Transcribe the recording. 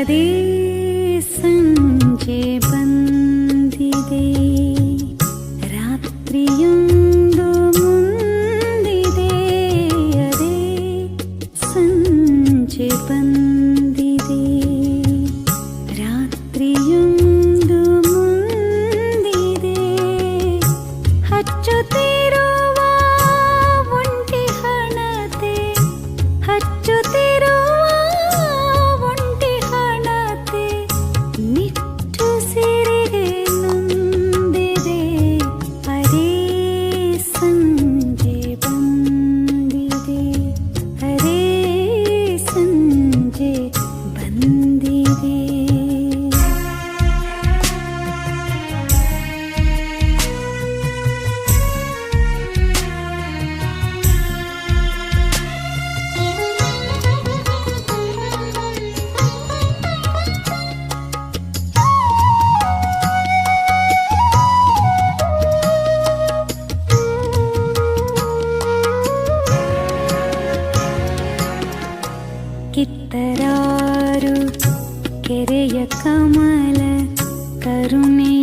प्रदेशं जे बन्दिदे रात्रियुन्दु मुन्दिदे अरे सञ्जे बन्द கமல கருணை